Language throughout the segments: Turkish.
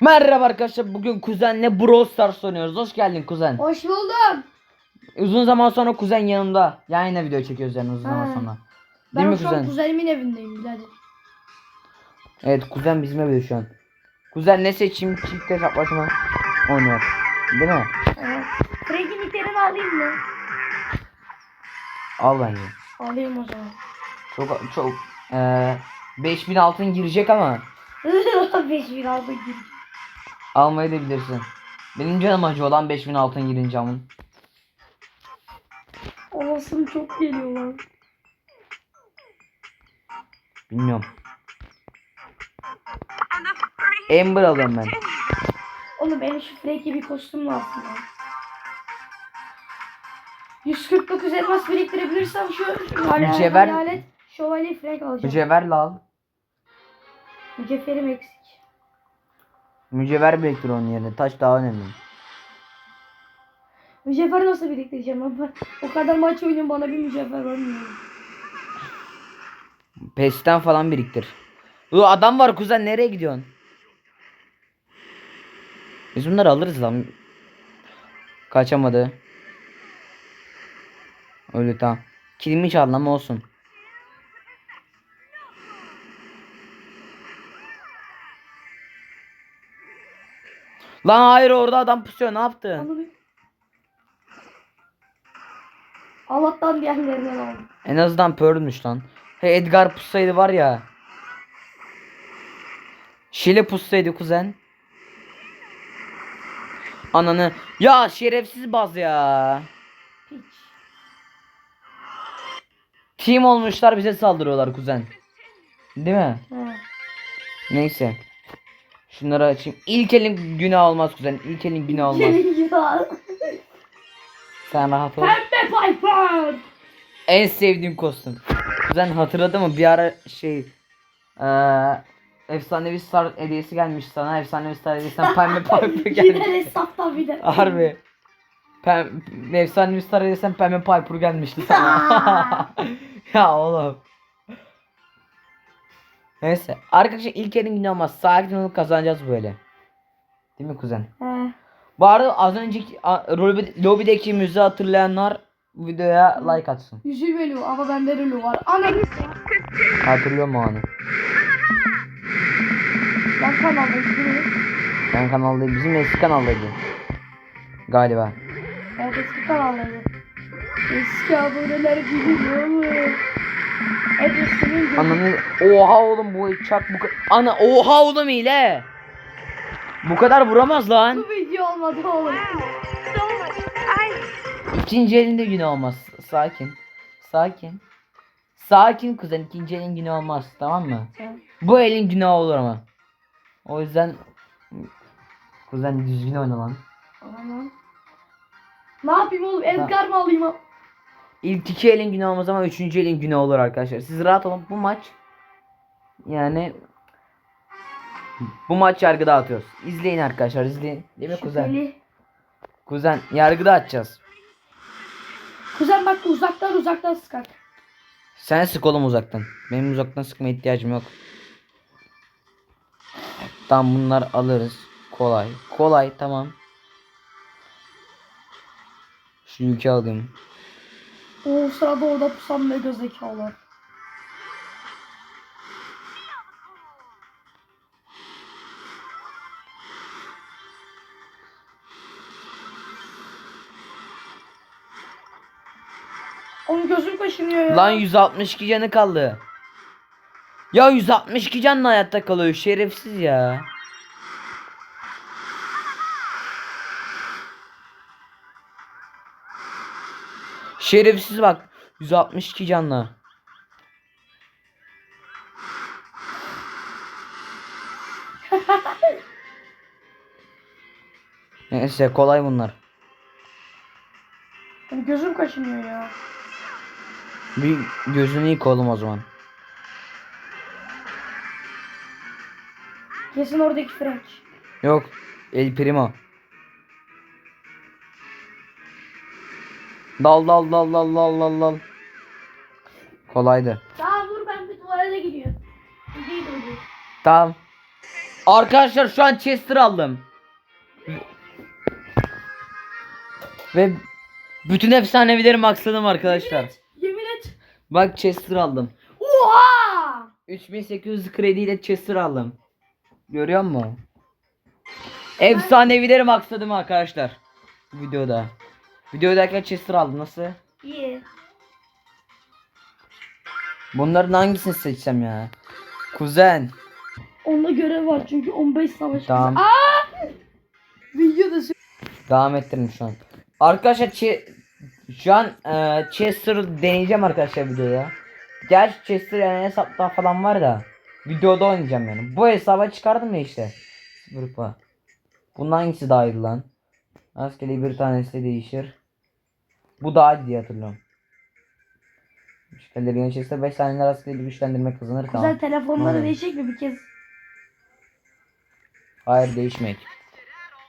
Merhaba arkadaşlar bugün kuzenle Brawl Stars oynuyoruz. Hoş geldin kuzen. Hoş buldum. Uzun zaman sonra kuzen yanımda. Yani yine video çekiyoruz yani uzun zaman Ha. sonra. Değil Ben mi şu an kuzen? kuzenimin evindeyim birader. Evet kuzen bizim evde şu an. Kuzen ne seçeyim çift hesaplaşma oynuyor. Değil mi? Frank'in nicklerini alayım mı? Al bence. Alayım o zaman. Çok çok eee 5000 altın girecek ama 5000 aldı gibi. Almayı da bilirsin. Benim canım acı olan 5000 altın girince amın. Olasım çok geliyor lan. Bilmiyorum. Amber alıyorum ben. Oğlum benim şu Frank'e bir kostüm lazım lan. 149 elmas biriktirebilirsem şu hayalet, Mücevher- hayalet şövalye Frank alacağım. Mücevherle al. Mücevherim eksik. Mücevher biriktir onun yerine. Taş daha önemli. Mücevher nasıl biriktireceğim ama o kadar maç oynuyorum bana bir mücevher vermiyor. Pesten falan biriktir. Bu adam var kuzen nereye gidiyorsun? Biz bunları alırız lan. Kaçamadı. Öyle tamam. Kilimi ama olsun. Lan hayır orada adam pusuyor ne yaptın? Anladın? Allah'tan diğerlerinden aldım. En azından pörmüş lan. Hey Edgar pussaydı var ya. Şile pussaydı kuzen. Ananı. Ya şerefsiz baz ya. Piç. Team olmuşlar bize saldırıyorlar kuzen. Değil mi? He. Neyse. Şunları açayım. İlk elin günah olmaz kuzen. İlk elin günah olmaz. Sen rahat ol. Pembe Piper. En sevdiğim kostüm. Kuzen hatırladın mı? Bir ara şey eee efsanevi star hediyesi gelmiş sana. Efsanevi star hediyesinden pembe piper gelmiş. hesaptan bir de. Harbi. Pem efsanevi star hediyesinden pembe piper gelmişti sana. ya oğlum. Neyse. Arkadaşlar ilk elin günü olmaz. Sakin olup kazanacağız böyle. Değil mi kuzen? He. Bu arada az önceki a- lobi- lobideki müziği hatırlayanlar videoya like atsın. Yüzül bölü ama bende rülü var. Ananı Hatırlıyor mu o anı? Ben kanalda izliyorum. Ben kanaldayım. Bizim eski kanaldaydı. Galiba. Evet eski kanaldaydı. Eski aboneler bilir oğlum. Hepsinin gözü. Ananı oha oğlum bu çak bu ana oha oğlum ile. Bu kadar vuramaz lan. Bu video olmadı oğlum. İkinci elinde günü olmaz. Sakin. Sakin. Sakin kuzen ikinci elin günü olmaz tamam mı? Bu elin günahı olur ama. O yüzden kuzen düzgün oyna lan. Aman. Ne yapayım oğlum? Edgar mı alayım? İlk iki elin günü olmaz ama üçüncü elin günü olur arkadaşlar. Siz rahat olun bu maç yani bu maç yargıda atıyoruz. İzleyin arkadaşlar izleyin. Değil mi kuzen? Şüpheli. Kuzen yargıda atacağız. Kuzen bak uzaktan uzaktan sıkar. Sen sık oğlum uzaktan. Benim uzaktan sıkma ihtiyacım yok. Tamam bunlar alırız. Kolay. Kolay tamam. Şu yükü alayım. O sırada orada pusan mega zekalar. Onun gözüm kaşınıyor ya. Lan 162 canı kaldı. Ya 162 canla hayatta kalıyor şerefsiz ya. Şerefsiz bak 162 canla. Neyse kolay bunlar. Gözüm kaşınıyor ya. Bir gözünü yık oğlum o zaman. Kesin oradaki Frank. Yok. El Primo. Dal dal dal dal dal dal dal. Kolaydı. Daha dur ben bir tuvalete gidiyorum. Değil. Tamam. Arkadaşlar şu an Chester aldım. Ve bütün efsanevileri maxladım arkadaşlar. Yemin et. Bak Chester aldım. Oha! 3800 krediyle Chester aldım. Görüyor musun? Efsanevileri maxladım arkadaşlar. Bu videoda. Videodayken Chester aldım nasıl? İyi. Bunların hangisini seçsem ya? Kuzen. Onda görev var çünkü 15 savaş. Tamam. Aa! Videoda Devam ettirin şu an. Arkadaşlar Ch- şu an e, Chester deneyeceğim arkadaşlar videoda. Gerçi Chester yani hesapta falan var da videoda oynayacağım yani. Bu hesaba çıkardım ya işte. Grupa. Bunun hangisi daha iyi lan? Rastgele bir tanesi değişir. Bu daha iyi diye hatırlıyorum. Müşterileri yönetecekse 5 tane rastgele bir güçlendirme kazanır Güzel tamam. telefonları Hı. değişecek mi bir kez? Hayır değişmek.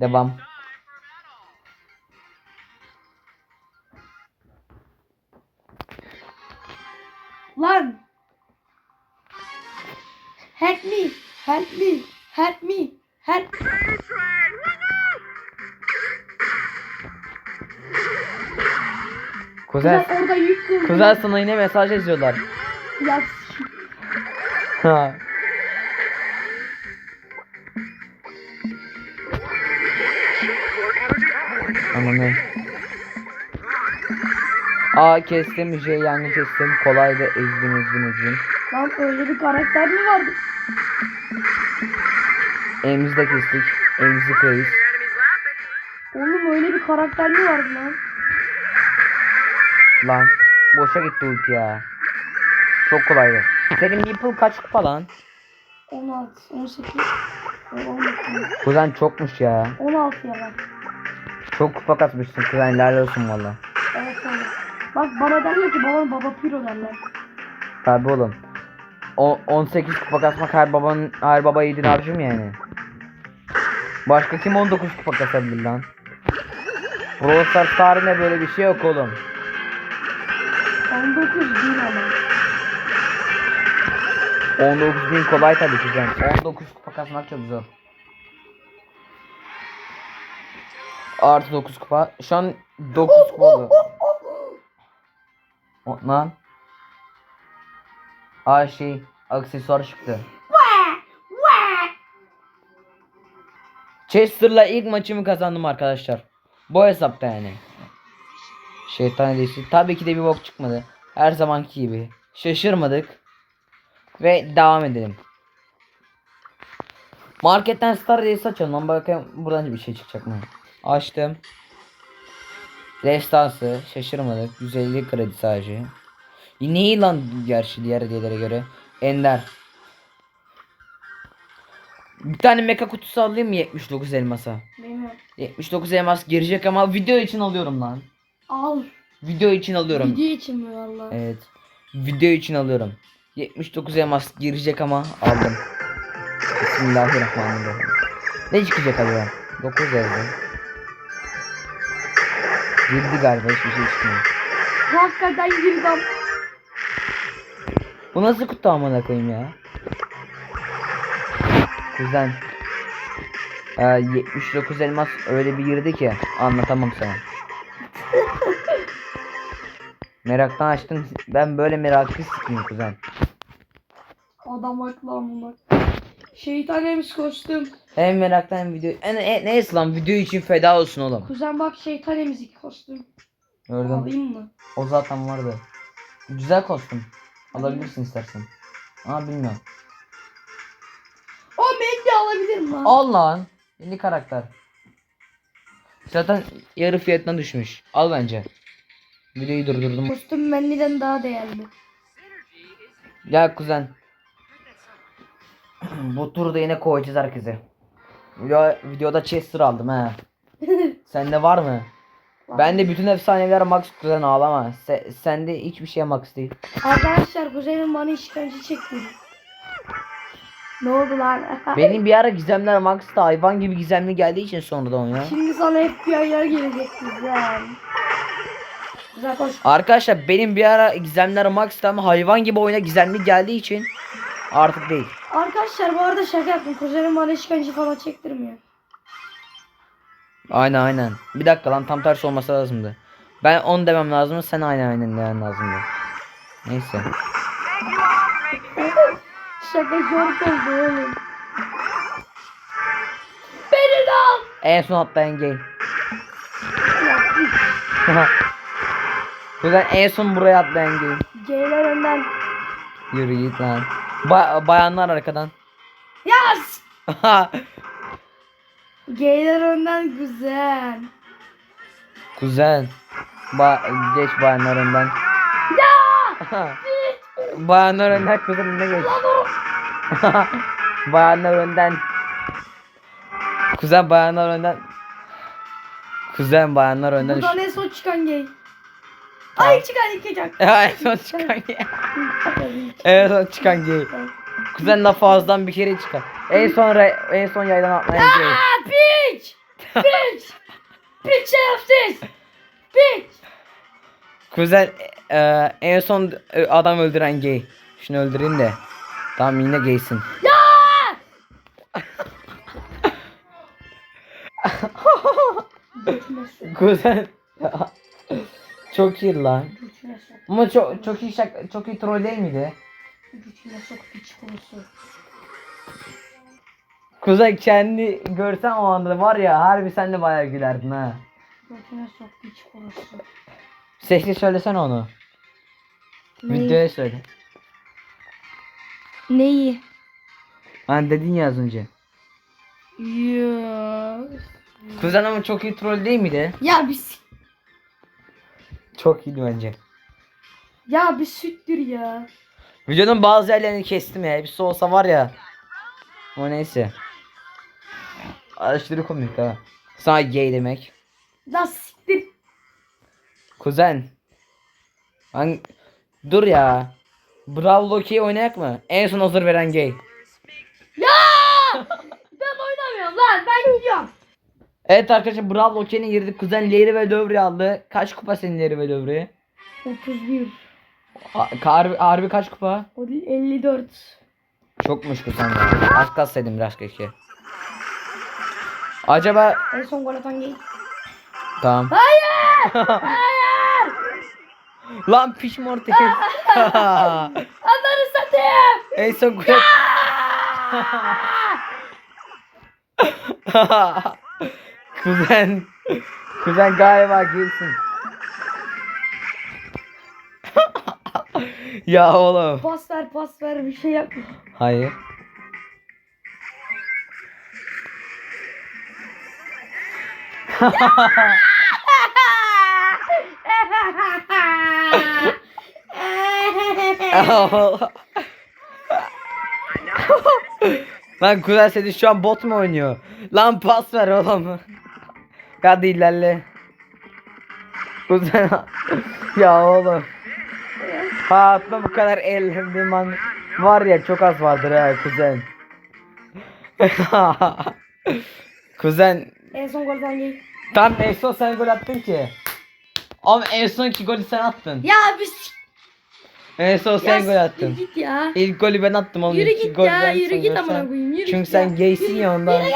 Devam. Lan! Help me! Help me! Help me! Help! Kuzen, Kuzen orada yük kıldı. kuzen sana yine mesaj yazıyorlar. Ya Ha. Anladım. A kestim, J yangın kestim. Kolay da ezdim ezdim ezdim. Lan öyle bir karakter mi vardı? Emzi de kestik. Emzi reis. Oğlum öyle bir karakter mi vardı lan? Lan. Boşa gitti ulti ya. Çok kolaydı. Senin Meeple kaç kupa lan? 16, 18, 19, Kuzen çokmuş ya. 16 ya lan. Çok kupa katmışsın kuzen helal olsun valla. Evet öyle. Bak bana derler ki babam baba piro derler. Tabi oğlum. O 18 kupa kasmak her babanın her baba yiğidin harcım yani. Başka kim 19 kupa kasabilir lan? Brawl Stars tarihinde böyle bir şey yok oğlum. 19 değil ama. 19 bin kolay tabii ki canım. 19 kupa kasmak çok zor. Artı 9 kupa. Şu an 9 kupa oldu. Lan. Aa şey aksesuar çıktı. Chester'la ilk maçımı kazandım arkadaşlar. Bu hesapta yani. Şeytan hediyesi. Tabii ki de bir bok çıkmadı. Her zamanki gibi. Şaşırmadık. Ve devam edelim. Marketten star hediyesi açalım. Ama bakayım buradan bir şey çıkacak mı? Açtım. Destansı. Şaşırmadık. 150 kredi sadece. Yine iyi lan gerçi diğer hediyelere göre. Ender. Bir tane meka kutusu alayım mı 79 elmasa? Bilmiyorum. 79 elmas girecek ama video için alıyorum lan. Al. Video için alıyorum. Video için mi valla? Evet. Video için alıyorum. 79 elmas girecek ama aldım. Bismillahirrahmanirrahim. Ne çıkacak acaba? 9 yazdı. Girdi galiba hiçbir şey çıkmıyor. Hakikaten girdim. Bu nasıl kutu amına koyayım ya? Kuzen. Ee, 79 elmas öyle bir girdi ki anlatamam sana. Meraktan açtım. Ben böyle meraklı sikiyim kuzen. Adam haklı amına. Şeytan emiş kostüm. Hem meraktan hem video. En, en, neyse lan video için feda olsun oğlum. Kuzen bak şeytan emzik kostüm. Gördüm. Alayım mı? O zaten vardı. Güzel kostüm. Alabilirsin istersen. Ama bilmiyorum. O Mendy alabilirim lan. Al lan. Yeni karakter. Zaten yarı fiyatına düşmüş. Al bence. Videoyu durdurdum. Kostüm Mendy'den daha değerli. Gel kuzen. Bu turda yine koyacağız herkese. Video, videoda Chester aldım he. Sende var mı? Bende bütün efsaneler max kuzen ağlama. Se, sende hiçbir şey max değil. Arkadaşlar kuzenim bana işkence çekti. Ne oldu lan? Benim bir ara gizemler max'ta hayvan gibi gizemli geldiği için sonradan oyuna. Şimdi sana FBI'lar gelecek güzel. Güzel koş. Arkadaşlar benim bir ara gizemler max'ta ama hayvan gibi oyuna gizemli geldiği için Artık değil. Arkadaşlar bu arada şaka yaptım. Kuzenim bana işkence falan çektirmiyor. Aynen aynen. Bir dakika lan tam tersi olması lazımdı. Ben 10 demem lazımdı sen aynen aynen demen lazımdı. Neyse. Şaka çok oldu oğlum. Beni de al. En son atlayan gay. Güzel en son buraya atlayan gay. Geyler önden. Yürü git lan. Ba- bayanlar arkadan. Yas. Geyler önden güzel. Güzel. Ba geç bayanlar önden. Ya. bayanlar önden kızın önüne geç. bayanlar önden. Kuzen bayanlar önden. Kuzen bayanlar önden. Buradan en son çıkan gay. Ay çıkan yıkacak. en son çıkan gay. en son çıkan gay. Kuzen laf ağızdan bir kere çıkar. En son en son yaydan atlayan gay. Aa piç. Piç. Piç şerefsiz. Piç. Kuzen e, en son e, adam öldüren gay. Şunu öldüreyim de. Tamam yine gaysin. Ya. Kuzen. Çok iyi lan. Sok. Ama çok çok iyi şak çok iyi troll değil miydi? Götüne sok piç konusu. Kuzen kendi görsen o anda var ya harbi sen de bayağı gülerdin ha. Götüne sok piç konusu. Sesli söylesene onu. Neyi? Videoya söyle. Neyi? Hani dedin ya az önce. Ya. Kuzen ama çok iyi troll değil miydi? Ya bir Çok iyiydi bence. ya bir süttür ya. Videonun bazı yerlerini kestim ya. Hepsi olsa var ya. Ama neyse. Aşırı komik ha. Sana gay demek. La siktir. Kuzen. Ben... Dur ya. Brawl Loki'yi oynayak mı? En son hazır veren gay. Ya! ben oynamıyorum lan ben gidiyorum. Evet arkadaşlar Brawl Loki'ne girdik. Kuzen Leri ve Dövri aldı. Kaç kupa senin Leri ve Dövri? 31. Ha- Harbi, harbi kaç kupa? O değil 54. Çokmuş kuzen. Az kalsaydım biraz keşke. Acaba... En son gol atan gay. Tamam. Hayır! Hayır! Lan piş mortis. Ananı satayım! en son gol Kuzen. Kuzen galiba girsin. ya oğlum. Pas ver pas ver bir şey yap. Hayır. Lan kuzen seni şu an bot mu oynuyor? Lan pas ver oğlum. Hadi ilerle. Kuzen ya oğlum. Hayatta bu kadar eğlendiğim an var ya çok az vardır ha kuzen. kuzen en son gol atan gay. tam en son sen gol attın ki. Ama en sonki golü sen attın. Ya bir s- En son sen gol attın. Git ya. İlk golü ben attım oğlum. Yürü İki git gol ya ben yürü git amına koyayım yürü Çünkü git sen ya. gaysin Yürü- ya ondan. Yürü git.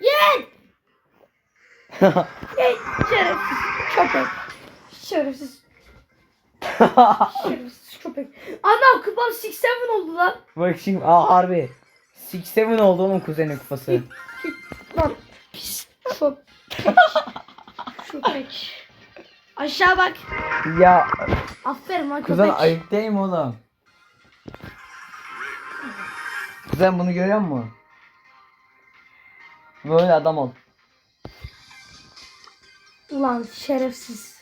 Git. Git. Şerefsiz köpek. Şerefsiz. Şerefsiz köpek. Ana kupam 6-7 oldu lan. Bak şimdi aa harbi. 6-7 oldu onun kuzenin kupası. Lan. Pis köpek. Köpek. Aşağı bak. ya Aferin lan kuzen köpek. ayıp değil mi oğlum? Kuzen bunu görüyor musun? Böyle adam ol. Ulan şerefsiz.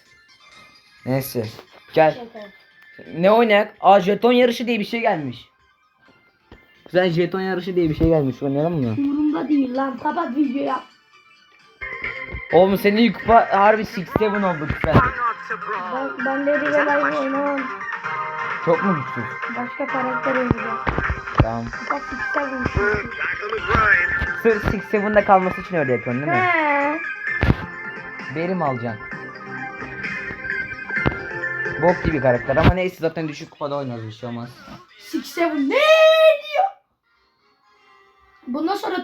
Neyse. Gel. Şaka. Ne oynayak? Aa jeton yarışı diye bir şey gelmiş. Kuzen jeton yarışı diye bir şey gelmiş. Oynayalım mı? Umurumda değil lan. Kapat videoyu yap. Oğlum senin ilk kupa harbi 6-7 oldu kuzen. Ben, ben Lady Gaga'yı oynamam. Çok mu güçsüz? Başka karakter oynayacağım. Tamam. Siksen konuşuyorsun. Sırf 6-7'de kalması için öyle yapıyorsun değil mi? He. Berim alacaksın. Bok gibi karakter ama neyse zaten düşük kupada oynarız bir şey olmaz. Six Seven ne diyor?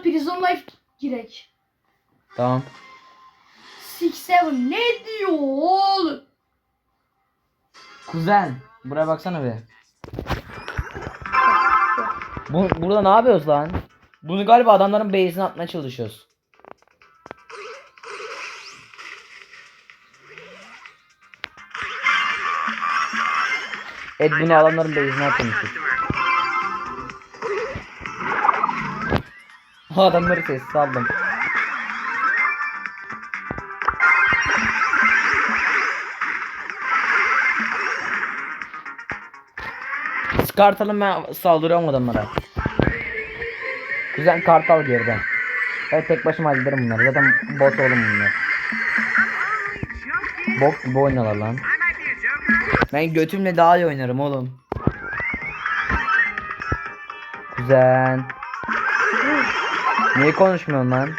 Prison Life girek. Tamam. Six Seven ne diyor oğlum? Kuzen. Buraya baksana bir. Bu, burada ne yapıyoruz lan? Bunu galiba adamların base'ine atmaya çalışıyoruz. Evet bunu adamların base'ine atmışız. O adamları sessiz aldım. Kartalım ben saldırıyorum adamlara. Güzel kartal geriden. Evet tek başıma hallederim bunları. Zaten bot oğlum bunlar. Bok gibi oynuyorlar lan. Ben götümle daha iyi oynarım oğlum. Güzel. Niye konuşmuyorsun lan?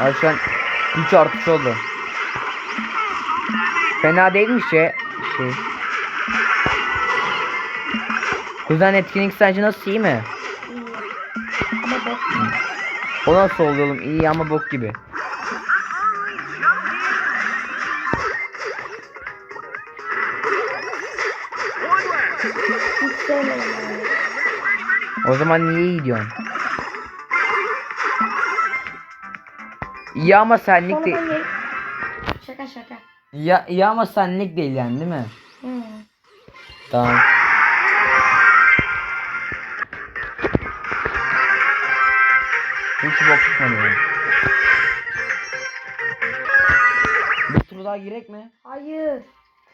Ay şu an 3 artış oldu. Fena değilmiş ya. Şey. Kuzen etkinlik sence nasıl iyi mi? İyi. Ama bak. O nasıl oldu oğlum? İyi ama bok gibi. O zaman niye iyi diyorsun? İyi ama senlik değil. Şaka şaka. Ya, iyi ama senlik değil yani değil mi? Hı. Tamam. Hiç bok tutmadı. Bir tur daha girek mi? Hayır.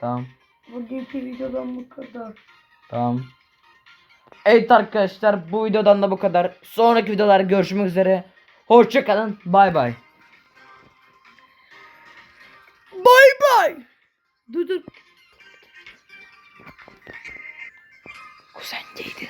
Tamam. Bugünkü videodan bu kadar. Tamam. Evet arkadaşlar bu videodan da bu kadar. Sonraki videolarda görüşmek üzere. Hoşçakalın. Bay bay. Bay bay. Dur dur. Kuzenceydi.